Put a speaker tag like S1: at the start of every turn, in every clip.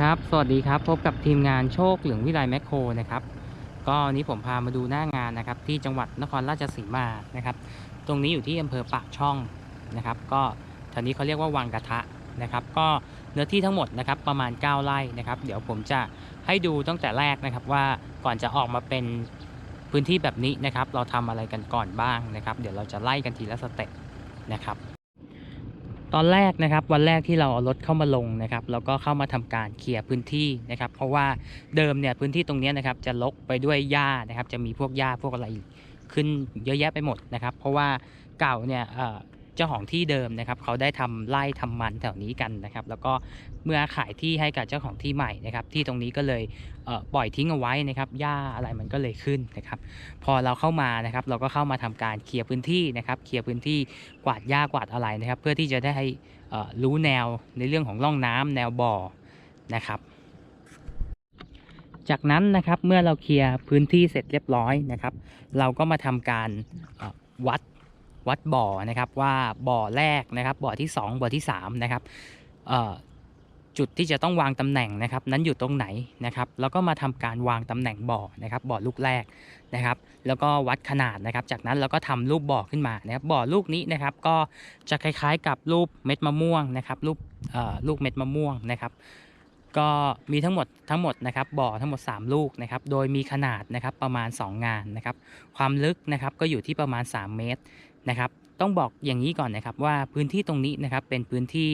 S1: ครับ สวัสดีครับ พบกับทีมงานโชคเหลืองวิไลแมคโครนะครับ ก็วันนี้ผมพามาดูหน้างานนะครับ ที่จังหวัดนครราชสีมานะครับ ตรงนี้อยู่ที่อำเภอปากช่องนะครับ ก็แถวนี้เขาเรียกว่าวังกระทะนะครับ ก็เนื้อที่ทั้งหมดนะครับประมาณ 9 ไร่นะครับ เดี๋ยวผมจะให้ดูตั้งแต่แรกนะครับว่าก่อนจะออกมาเป็นพื้นที่แบบนี้นะครับ เราทำอะไรกันก่อนบ้างนะครับ เดี๋ยวเราจะไล่กันทีละสเต็ปนะครับ ตอนแรกนะครับวันแรกที่เราเอารถเข้ามาลงนะครับเราก็เข้ามาทำการเคลียร์พื้นที่นะครับ เพราะว่าเดิมเนี่ยพื้นที่ตรงนี้นะครับจะรกไปด้วยหญ้านะครับ จะมีพวกหญ้าพวกอะไรขึ้นเยอะแยะไปหมดนะครับ เพราะว่าเก่าเนี่ย เจ้าของที่เดิมนะครับ เขาได้ทำไร่ทำมันแถวนี้กันนะครับ แล้วก็เมื่อขายที่ให้กับเจ้าของที่ใหม่นะครับ ที่ตรงนี้ก็เลยเปล่อยทิ้งเอาไว้นะครับหญ้าอะไรมันก็เลยขึ้นนะครับ พอเราเข้ามานะครับ เราก็เข้ามาทำการเคลียร์พื้นที่นะครับเคลียร์พื้นที่กวาดหญ้ากวาดอะไรนะครับ เพื่อที่จะได้เอ่อรู้แนวในเรื่องของร่องน้ำแนวบ่อนะครับจากนั้นนะครับเมื่อเราเคลียร์พื้นที่เสร็จเรียบร้อยนะครับ เราก็มาทำการวัด วัดบ่อนะครับว่าบ่อแรกนะครับบ่อที่ 2 บ่อที่3นะครับจุดที่จะต้องวางตำแหน่งนะครับ นั้นอยู่ตรงไหนนะครับแล้วก็มาทำการวางตำแหน่งบ่อนะครับบ่อลูกแรกนะครับ แล้วก็วัดขนาดนะครับ จากนั้นเราก็ทำรูปบ่อขึ้นมานะครับบ่อลูกนี้นะครับ ก็จะคล้ายๆ กับรูปเม็ดมะม่วงนะครับรูปลูกเม็ดมะม่วงนะครับ ก็มีทั้งหมดทั้งหมดนะครับบ่อทั้งหมด 3 ลูกนะครับ โดยมีขนาดนะครับประมาณ 2 งานนะครับ ความลึกนะครับก็อยู่ที่ประมาณ 3 เมตร นะครับ ต้องบอกอย่างนี้ก่อนนะครับว่าพื้นที่ตรงนี้นะครับเป็นพื้นที่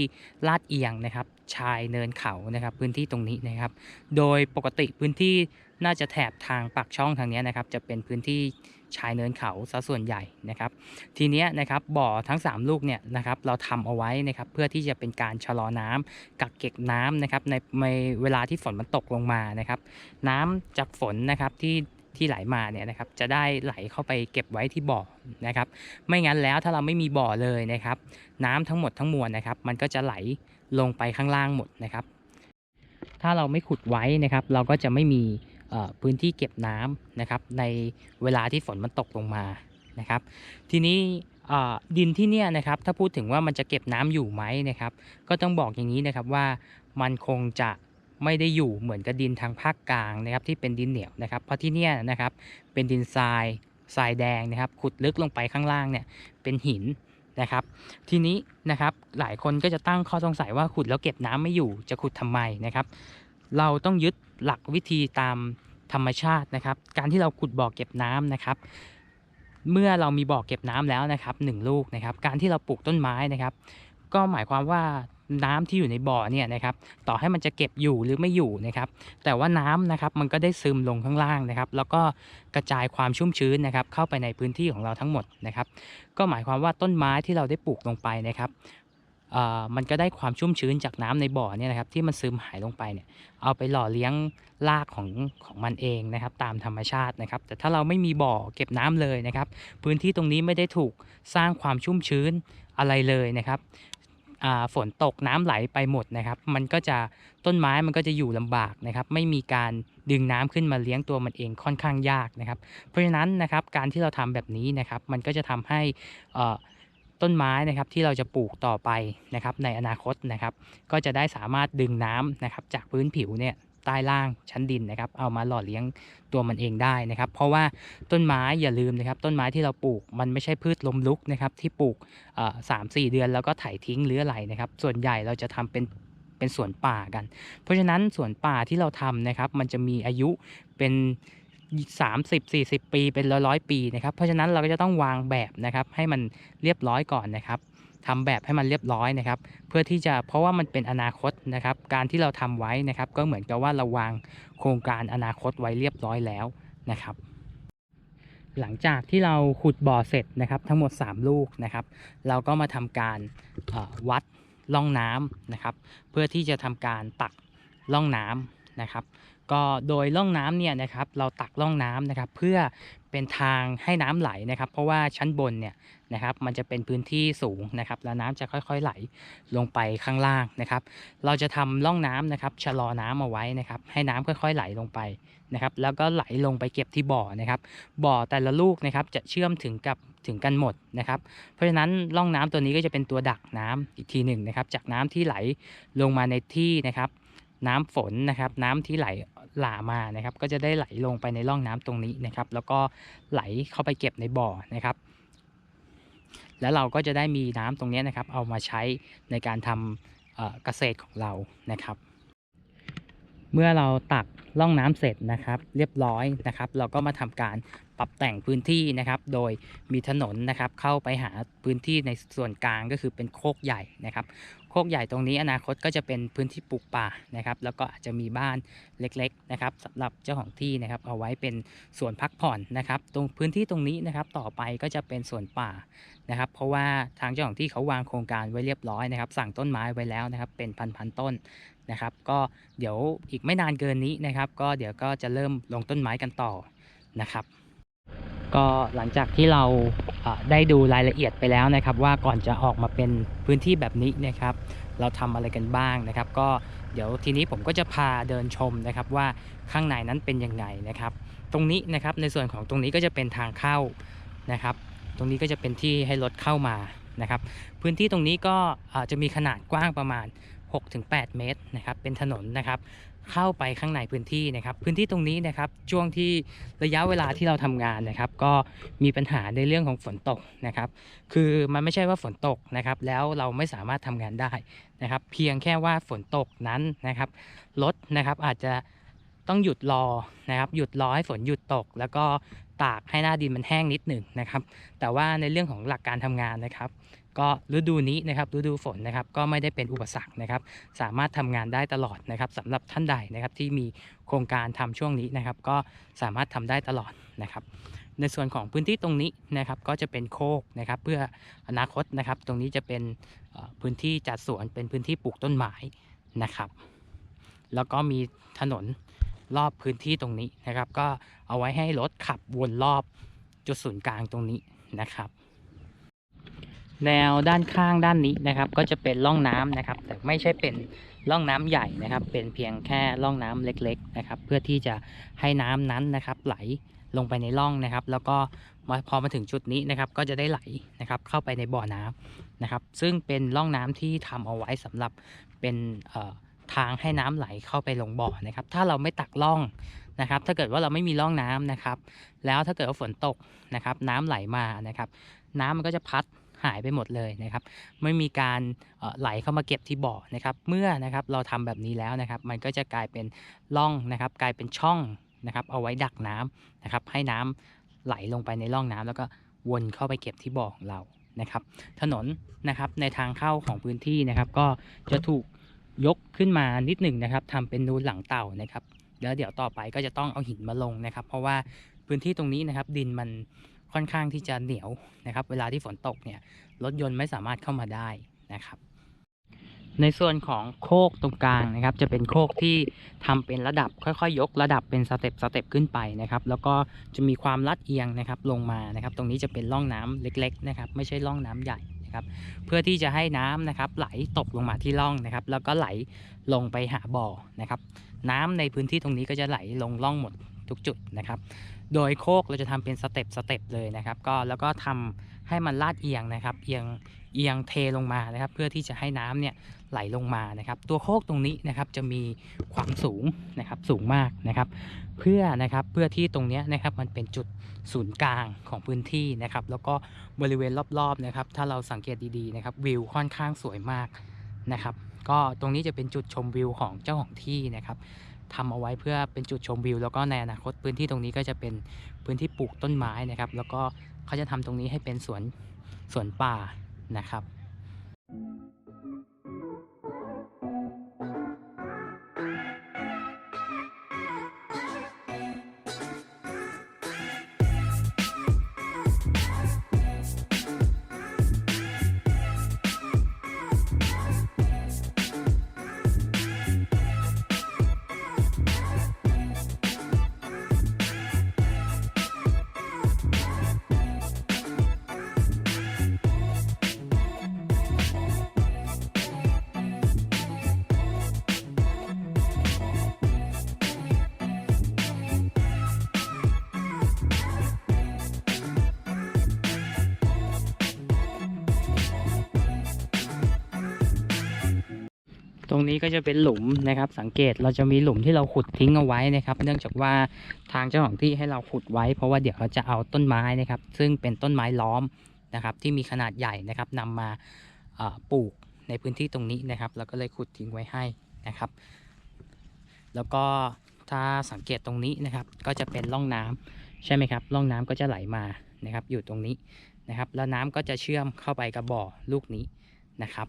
S1: ลาดเอียงนะครับ ชายเนินเขานะครับพื้นที่ตรงนี้นะครับ โดยปกติพื้นที่น่าจะแถบทางปากช่องทางนี้นะครับ จะเป็นพื้นที่ชายเนินเขาซะส่วนใหญ่นะครับ ทีเนี้ยนะครับบ่อทั้ง 3 ลูกเนี่ยนะครับเราทำเอาไว้นะครับเพื่อที่จะเป็นการชะลอน้ำกักเก็บน้ำนะครับในในเวลาที่ฝนมันตกลงมานะครับ น้ำจากฝนนะครับที่ ที่ไหลมาเนี่ยนะครับจะได้ไหลเข้าไปเก็บไว้ที่บ่อนะครับ ไม่งั้นแล้วถ้าเราไม่มีบ่อเลยนะครับ น้ำทั้งหมดทั้งมวลนะครับ มันก็จะไหลลงไปข้างล่างหมดนะครับ ถ้าเราไม่ขุดไว้นะครับ เราก็จะไม่มีพื้นที่เก็บน้ำนะครับ ในเวลาที่ฝนมันตกลงมานะครับ ทีนี้ดินที่เนี่ยนะครับ ถ้าพูดถึงว่ามันจะเก็บน้ำอยู่ไหมนะครับ ก็ต้องบอกอย่างนี้นะครับว่ามันคงจะ ไม่ได้อยู่เหมือนกับดินทางภาคกลางนะครับที่เป็นดินเหนียวนะครับ เพราะที่เนี่ยนะครับเป็นดินทรายทรายแดงนะครับ ขุดลึกลงไปข้างล่างเนี่ยเป็นหินนะครับ ทีนี้นะครับหลายคนก็จะตั้งข้อสงสัยว่าขุดแล้วเก็บน้ำไม่อยู่จะขุดทำไมนะครับ เราต้องยึดหลักวิธีตามธรรมชาตินะครับ การที่เราขุดบ่อเก็บน้ำนะครับ เมื่อเรามีบ่อเก็บน้ำแล้วนะครับหนึ่งลูกนะครับ การที่เราปลูกต้นไม้นะครับ ก็หมายความว่า น้ำที่อยู่ในบ่อเนี่ยนะครับต่อให้มันจะเก็บอยู่หรือไม่อยู่นะครับ แต่ว่าน้ำนะครับมันก็ได้ซึมลงข้างล่างนะครับ แล้วก็กระจายความชุ่มชื้นนะครับ เข้าไปในพื้นที่ของเราทั้งหมดนะครับ ก็หมายความว่าต้นไม้ที่เราได้ปลูกลงไปนะครับมันก็ได้ความชุ่มชื้นจากน้ำในบ่อเนี่ยนะครับที่มันซึมหายลงไปเนี่ยเอาไปหล่อเลี้ยงรากของของมันเองนะครับตามธรรมชาตินะครับ แต่ถ้าเราไม่มีบ่อเก็บน้ำเลยนะครับ พื้นที่ตรงนี้ไม่ได้ถูกสร้างความชุ่มชื้นอะไรเลยนะครับ ฝนตกน้ำไหลไปหมดนะครับ มันก็จะต้นไม้มันก็จะอยู่ลำบากนะครับ ไม่มีการดึงน้ำขึ้นมาเลี้ยงตัวมันเองค่อนข้างยากนะครับ เพราะฉะนั้นนะครับการที่เราทำแบบนี้นะครับ มันก็จะทำให้ต้นไม้นะครับที่เราจะปลูกต่อไปนะครับในอนาคตนะครับ ก็จะได้สามารถดึงน้ำนะครับจากพื้นผิวเนี่ย ใต้ล่างชั้นดินนะครับ เอามาหล่อเลี้ยงตัวมันเองได้นะครับ เพราะว่าต้นไม้อย่าลืมนะครับ ต้นไม้ที่เราปลูกมันไม่ใช่พืชลมลุกนะครับที่ปลูกสามสี่เดือนแล้วก็ไถทิ้งหรืออะไรนะครับ ส่วนใหญ่เราจะทำเป็นเป็นสวนป่ากัน เพราะฉะนั้นสวนป่าที่เราทำนะครับ มันจะมีอายุเป็น30 40 ปีเป็นร้อยร้อยๆปีนะครับ เพราะฉะนั้นเราก็จะต้องวางแบบนะครับ ให้มันเรียบร้อยก่อนนะครับ ทำแบบให้มันเรียบร้อยนะครับ เพื่อที่จะเพราะว่ามันเป็นอนาคตนะครับ การที่เราทำไว้นะครับ ก็เหมือนกับว่าเราวางโครงการอนาคตไว้เรียบร้อยแล้วนะครับ หลังจากที่เราขุดบ่อเสร็จนะครับ ทั้งหมด 3 ลูกนะครับ เราก็มาทำการวัดร่องน้ำนะครับ เพื่อที่จะทำการตักร่องน้ำนะครับ ก็โดยร่องน้ำเนี่ยนะครับเราตักร่องน้ำนะครับเพื่อเป็นทางให้น้ำไหลนะครับ เพราะว่าชั้นบนเนี่ยนะครับมันจะเป็นพื้นที่สูงนะครับ แล้วน้ำจะค่อยๆไหลลงไปข้างล่างนะครับ เราจะทำร่องน้ำนะครับชะลอน้ำเอาไว้นะครับ ให้น้ำค่อยๆไหลลงไปนะครับ แล้วก็ไหลลงไปเก็บที่บ่อนะครับ บ่อแต่ละลูกนะครับจะเชื่อมถึงกับถึงกันหมดนะครับ เพราะฉะนั้นร่องน้ำตัวนี้ก็จะเป็นตัวดักน้ำอีกทีหนึ่งนะครับ จากน้ำที่ไหลลงมาในที่นะครับ น้ำฝนนะครับ น้ำที่ไหลหล่ามานะครับ ก็จะได้ไหลลงไปในร่องน้ำตรงนี้นะครับ แล้วก็ไหลเข้าไปเก็บในบ่อนะครับ แล้วเราก็จะได้มีน้ำตรงนี้นะครับ เอามาใช้ในการทำเกษตรของเรานะครับ เมื่อเราตักร่องน้ำเสร็จนะครับ เรียบร้อยนะครับ เราก็มาทำการปรับแต่งพื้นที่นะครับ โดยมีถนนนะครับ เข้าไปหาพื้นที่ในส่วนกลางก็คือเป็นโคกใหญ่นะครับ โคกใหญ่ตรงนี้อนาคตก็จะเป็นพื้นที่ปลูกป่านะครับ แล้วก็อาจจะมีบ้านเล็กๆนะครับสำหรับเจ้าของที่นะครับ เอาไว้เป็นส่วนพักผ่อนนะครับ ตรงพื้นที่ตรงนี้นะครับ ต่อไปก็จะเป็นส่วนป่านะครับ เพราะว่าทางเจ้าของที่เขาวางโครงการไว้เรียบร้อยนะครับ สั่งต้นไม้ไว้แล้วนะครับ เป็นพันๆต้น นะครับ ก็เดี๋ยวอีกไม่นานเกินนี้นะครับ ก็เดี๋ยวก็จะเริ่มลงต้นไม้กันต่อนะครับ ก็หลังจากที่เราได้ดูรายละเอียดไปแล้วนะครับ ว่าก่อนจะออกมาเป็นพื้นที่แบบนี้นะครับ เราทำอะไรกันบ้างนะครับ ก็เดี๋ยวทีนี้ผมก็จะพาเดินชมนะครับว่าข้างในนั้นเป็นยังไงนะครับ ตรงนี้นะครับในส่วนของตรงนี้ก็จะเป็นทางเข้านะครับ ตรงนี้ก็จะเป็นที่ให้รถเข้ามานะครับ พื้นที่ตรงนี้ก็จะมีขนาดกว้างประมาณ 6-8 เมตรนะครับเป็นถนนนะครับเข้าไปข้างในพื้นที่นะครับ พื้นที่ตรงนี้นะครับช่วงที่ระยะเวลาที่เราทำงานนะครับ ก็มีปัญหาในเรื่องของฝนตกนะครับ คือมันไม่ใช่ว่าฝนตกนะครับ แล้วเราไม่สามารถทำงานได้นะครับ เพียงแค่ว่าฝนตกนั้นนะครับรถนะครับอาจจะต้องหยุดรอนะครับ หยุดรอให้ฝนหยุดตก แล้วก็ตากให้หน้าดินมันแห้งนิดหนึ่งนะครับ แต่ว่าในเรื่องของหลักการทำงานนะครับ ก็ฤดูนี้นะครับฤดูฝนนะครับก็ไม่ได้เป็นอุปสรรคนะครับ สามารถทำงานได้ตลอดนะครับสำหรับท่านใดนะครับที่มีโครงการทำช่วงนี้นะครับ ก็สามารถทำได้ตลอดนะครับในส่วนของพื้นที่ตรงนี้นะครับก็จะเป็นโคกนะครับเพื่ออนาคตนะครับ ตรงนี้จะเป็นพื้นที่จัดสวนเป็นพื้นที่ปลูกต้นไม้นะครับ แล้วก็มีถนนรอบพื้นที่ตรงนี้นะครับ ก็เอาไว้ให้รถขับวนรอบจุดศูนย์กลางตรงนี้นะครับ แนวด้านข้างด้านนี้นะครับ ก็จะเป็นร่องน้ำนะครับ แต่ไม่ใช่เป็นร่องน้ำใหญ่นะครับ เป็นเพียงแค่ร่องน้ำเล็กๆนะครับ เพื่อที่จะให้น้ำนั้นนะครับ ไหลลงไปในร่องนะครับ แล้วก็มาพอมาถึงจุดนี้นะครับ ก็จะได้ไหลนะครับ เข้าไปในบ่อน้ำนะครับ ซึ่งเป็นร่องน้ำที่ทำเอาไว้สำหรับเป็นทางให้น้ำไหลเข้าไปลงบ่อนะครับ ถ้าเราไม่ตักร่องนะครับ ถ้าเกิดว่าเราไม่มีร่องน้ำนะครับ แล้วถ้าเกิดว่าฝนตกนะครับ น้ำไหลมานะครับ น้ำมันก็จะพัด หายไปหมดเลยนะครับไม่มีการไหลเข้ามาเก็บที่บ่อนะครับเมื่อนะครับเราทำแบบนี้แล้วนะครับ มันก็จะกลายเป็นร่องนะครับ กลายเป็นช่องนะครับ เอาไว้ดักน้ำนะครับ ให้น้ำไหลลงไปในร่องน้ำแล้วก็วนเข้าไปเก็บที่บ่อของเรานะครับ ถนนนะครับในทางเข้าของพื้นที่นะครับ ก็จะถูกยกขึ้นมานิดหนึ่งนะครับทำเป็นนูนหลังเต่านะครับแล้วเดี๋ยวต่อไปก็จะต้องเอาหินมาลงนะครับ เพราะว่าพื้นที่ตรงนี้นะครับ ดินมัน ค่อนข้างที่จะเหนียวนะครับ เวลาที่ฝนตกเนี่ยรถยนต์ไม่สามารถเข้ามาได้นะครับ ในส่วนของโคกตรงกลางนะครับ จะเป็นโคกที่ทำเป็นระดับค่อยๆ ยกระดับเป็นสเต็ปสเต็ปขึ้นไปนะครับ แล้วก็จะมีความลัดเอียงนะครับลงมานะครับ ตรงนี้จะเป็นร่องน้ำเล็ก ๆ นะครับ ไม่ใช่ร่องน้ำใหญ่นะครับเพื่อที่จะให้น้ำนะครับไหลตกลงมาที่ร่องนะครับ แล้วก็ไหลลงไปหาบ่อนะครับ น้ำในพื้นที่ตรงนี้ก็จะไหลลงร่องหมดทุกจุดนะครับ โดยโคกเราจะทำเป็นสเต็ปสเต็ปเลยนะครับ ก็แล้วก็ทำให้มันลาดเอียงนะครับ เอียงเอียงเทลงมานะครับ เพื่อที่จะให้น้ำเนี่ยไหลลงมานะครับ ตัวโคกตรงนี้นะครับจะมีความสูงนะครับสูงมากนะครับ เพื่อนะครับเพื่อที่ตรงนี้นะครับมันเป็นจุดศูนย์กลางของพื้นที่นะครับ แล้วก็บริเวณรอบๆนะครับ ถ้าเราสังเกตดีๆนะครับวิวค่อนข้างสวยมากนะครับ ก็ตรงนี้จะเป็นจุดชมวิวของเจ้าของที่นะครับ ทำเอาไว้เพื่อเป็นจุดชมวิว แล้วก็ในอนาคตพื้นที่ตรงนี้ก็จะเป็นพื้นที่ปลูกต้นไม้นะครับ แล้วก็เขาจะทำตรงนี้ให้เป็นสวนสวนป่านะครับ รงนี้ก็จะเป็นหลุมนะครับ สังเกตเราจะมีหลุมที่เราขุดทิ้งเอาไว้นะครับ เนื่องจากว่าทางเจ้าของที่ให้เราขุดไว้ เพราะว่าเดี๋ยวเขาจะเอาต้นไม้นะครับ ซึ่งเป็นต้นไม้ล้อมนะครับ ที่มีขนาดใหญ่นะครับนำมาปลูกในพื้นที่ตรงนี้นะครับเราก็เลยขุดทิ้งไว้ให้นะครับ แล้วก็ถ้าสังเกตตรงนี้นะครับ ก็จะเป็นร่องน้ำใช่ไหมครับร่องน้ำก็จะไหลมานะครับ อยู่ตรงนี้นะครับ แล้วน้ำก็จะเชื่อมเข้าไปกับบ่อลูกนี้นะครับ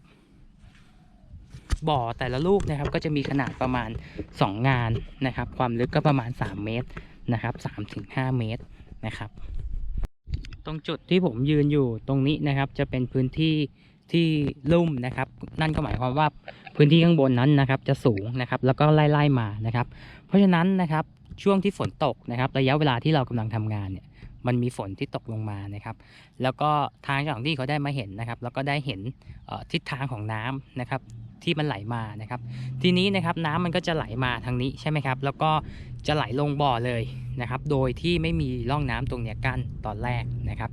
S1: บ่อแต่ละลูกนะครับก็จะมีขนาดประมาณ 2 งานนะครับ ความลึกก็ประมาณ 3 เมตรนะครับ3ถึง5เมตรนะครับ ตรงจุดที่ผมยืนอยู่ตรงนี้นะครับ จะเป็นพื้นที่ที่ลุ่มนะครับ นั่นก็หมายความว่าพื้นที่ข้างบนนั้นนะครับ จะสูงนะครับ แล้วก็ไล่ๆมานะครับ เพราะฉะนั้นนะครับช่วงที่ฝนตกนะครับ ระยะเวลาที่เรากำลังทำงานเนี่ยมันมีฝนที่ตกลงมานะครับ แล้วก็ทางเจ้าของที่เขาได้มาเห็นนะครับ แล้วก็ได้เห็นทิศทางของน้ำนะครับ ที่มันไหลมานะครับ ทีนี้นะครับน้ำมันก็จะไหลมาทางนี้ใช่ไหมครับ แล้วก็จะไหลลงบ่อเลยนะครับ โดยที่ไม่มีร่องน้ำตรงเนี้ยกั้นตอนแรกนะครับ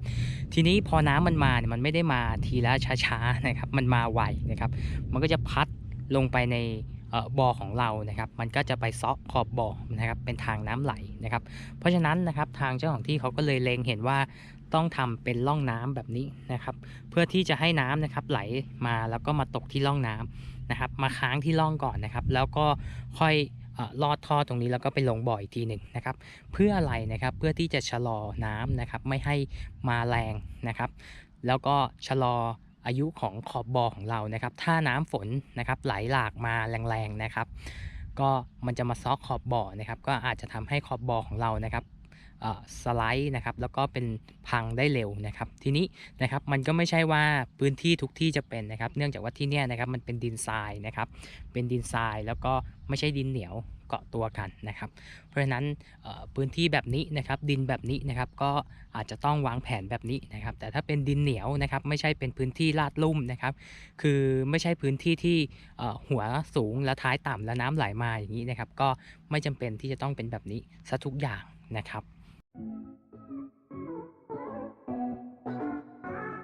S1: ทีนี้พอน้ำมันมาเนี่ยมันไม่ได้มาทีละช้าๆนะครับ มันมาไวนะครับ มันก็จะพัดลงไปใน บ่อของเรานะครับ มันก็จะไปซอกขอบบ่อนะครับ เป็นทางน้ำไหลนะครับ เพราะฉะนั้นนะครับทางเจ้าของที่เขาก็เลยเล็งเห็นว่าต้องทำเป็นร่องน้ำแบบนี้นะครับ เพื่อที่จะให้น้ำนะครับไหลมาแล้วก็มาตกที่ร่องน้ำนะครับ มาค้างที่ร่องก่อนนะครับ แล้วก็ค่อยลอดท่อตรงนี้แล้วก็ไปลงบ่ออีกทีหนึ่งนะครับ เพื่ออะไรนะครับเพื่อที่จะชะลอน้ำนะครับ ไม่ให้มาแรงนะครับ แล้วก็ชะลอ อายุของขอบบ่อของเรานะครับ ถ้าน้ำฝนนะครับไหลหลากมาแรงๆนะครับ ก็มันจะมาซอกขอบบ่อนะครับ ก็อาจจะทำให้ขอบบ่อของเรานะครับเอ่อสไลด์นะครับแล้วก็เป็นพังได้เร็วนะครับ ทีนี้นะครับมันก็ไม่ใช่ว่าพื้นที่ทุกที่จะเป็นนะครับ เนื่องจากว่าที่เนี่ยนะครับมันเป็นดินทรายนะครับ เป็นดินทรายแล้วก็ไม่ใช่ดินเหนียว เกาะตัวกันนะครับ เพราะฉะนั้นพื้นที่แบบนี้นะครับดินแบบนี้นะครับก็อาจจะต้องวางแผนแบบนี้นะครับ แต่ถ้าเป็นดินเหนียวนะครับไม่ใช่เป็นพื้นที่ลาดลุ่มนะครับ คือไม่ใช่พื้นที่ที่หัวสูงและท้ายต่ำและน้ำไหลมาอย่างนี้นะครับ ก็ไม่จำเป็นที่จะต้องเป็นแบบนี้ซะทุกอย่างนะครับก็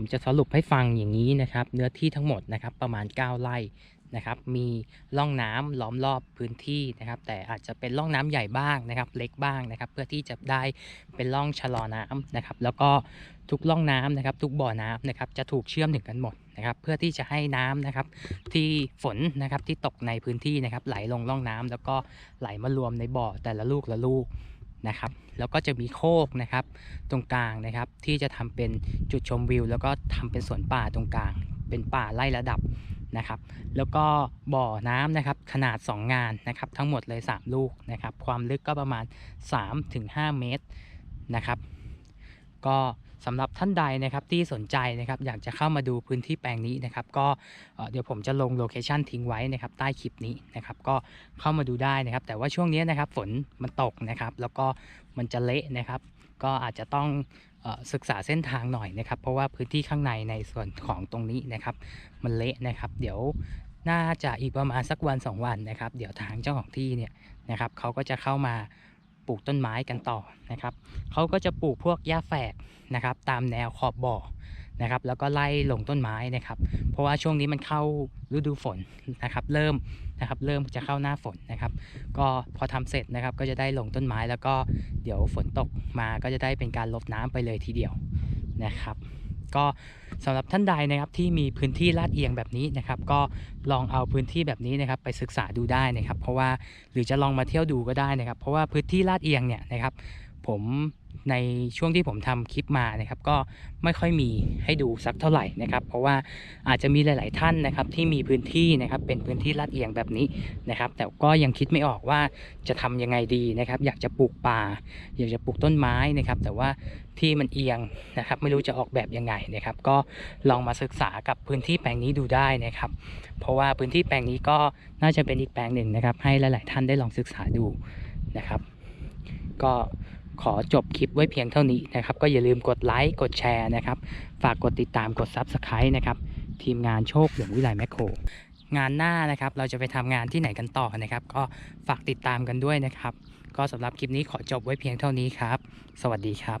S1: ผมจะสรุปให้ฟังอย่างนี้นะครับ เนื้อที่ทั้งหมดนะครับประมาณ 9 ไร่นะครับ มีร่องน้ำล้อมรอบพื้นที่นะครับ แต่อาจจะเป็นร่องน้ำใหญ่บ้างนะครับ เล็กบ้างนะครับ เพื่อที่จะได้เป็นร่องชะลอน้ำนะครับ แล้วก็ทุกร่องน้ำนะครับ ทุกบ่อน้ำนะครับ จะถูกเชื่อมถึงกันหมดนะครับ เพื่อที่จะให้น้ำนะครับ ที่ฝนนะครับที่ตกในพื้นที่นะครับ ไหลลงร่องน้ำแล้วก็ไหลมารวมในบ่อแต่ละลูกละลูก นะครับ แล้วก็จะมีโคกนะครับ ตรงกลางนะครับ ที่จะทำเป็นจุดชมวิว แล้วก็ทำเป็นสวนป่าตรงกลาง เป็นป่าไล่ระดับนะครับ แล้วก็บ่อน้ำนะครับขนาด 2 งานนะครับ ทั้งหมดเลย 3 ลูกนะครับ ความลึกก็ประมาณ 3-5 เมตรนะครับ ก็ สำหรับท่านใดนะครับที่สนใจนะครับอยากจะเข้ามาดูพื้นที่แปลงนี้นะครับก็เดี๋ยวผมจะลงโลเคชันทิ้งไว้นะครับใต้คลิปนี้นะครับก็เข้ามาดูได้นะครับ แต่ว่าช่วงนี้นะครับฝนมันตกนะครับ แล้วก็มันจะเละนะครับ ก็อาจจะต้องศึกษาเส้นทางหน่อยนะครับ เพราะว่าพื้นที่ข้างในในส่วนของตรงนี้นะครับ มันเละนะครับ เดี๋ยวน่าจะอีกประมาณสักวัน 2 วันนะครับ เดี๋ยวทางเจ้าของที่เนี่ยนะครับเขาก็จะเข้ามาปลูกต้นไม้กันต่อนะครับเขาก็จะปลูกพวกหญ้าแฝก นะครับ ตามแนวขอบบ่อนะครับ แล้วก็ไล่ลงต้นไม้นะครับ เพราะว่าช่วงนี้มันเข้าฤดูฝนนะครับ เริ่มนะครับเริ่มจะเข้าหน้าฝนนะครับ ก็พอทำเสร็จนะครับก็จะได้ลงต้นไม้แล้วก็เดี๋ยวฝนตกมาก็จะได้เป็นการลดน้ำไปเลยทีเดียวนะครับ ก็สำหรับท่านใดนะครับที่มีพื้นที่ลาดเอียงแบบนี้นะครับ ก็ลองเอาพื้นที่แบบนี้นะครับไปศึกษาดูได้นะครับ เพราะว่าหรือจะลองมาเที่ยวดูก็ได้นะครับ เพราะว่าพื้นที่ลาดเอียงเนี่ยนะครับ ผม ในช่วงที่ผมทำคลิปมานะครับก็ไม่ค่อยมีให้ดูสักเท่าไหร่นะครับ เพราะว่าอาจจะมีหลาย ๆ ท่านนะครับที่มีพื้นที่นะครับเป็นพื้นที่ลาดเอียงแบบนี้นะครับ แต่ก็ยังคิดไม่ออกว่าจะทำยังไงดีนะครับ อยากจะปลูกป่า อยากจะปลูกต้นไม้นะครับ แต่ว่าที่มันเอียงนะครับ ไม่รู้จะออกแบบยังไงนะครับ ก็ลองมาศึกษากับพื้นที่แปลงนี้ดูได้นะครับ เพราะว่าพื้นที่แปลงนี้ก็น่าจะเป็นอีกแปลงหนึ่งนะครับ ให้หลาย ๆ ท่านได้ลองศึกษาดูนะครับ ก็ ขอจบคลิปไว้เพียงเท่านี้นะครับ ก็อย่าลืมกดไลค์กดแชร์นะครับ ฝากกดติดตามกด Subscribe นะครับ ทีมงานโชคเหลืองวิไลแมคโครงานหน้านะครับ เราจะไปทำงานที่ไหนกันต่อนะครับ ก็ฝากติดตามกันด้วยนะครับ ก็สำหรับคลิปนี้ขอจบไว้เพียงเท่านี้ครับ สวัสดีครับ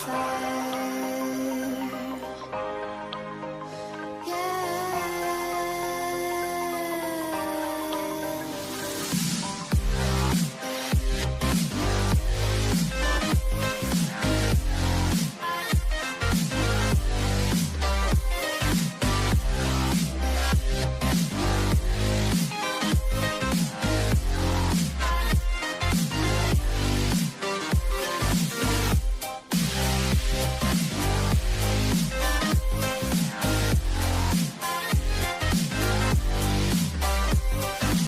S2: fire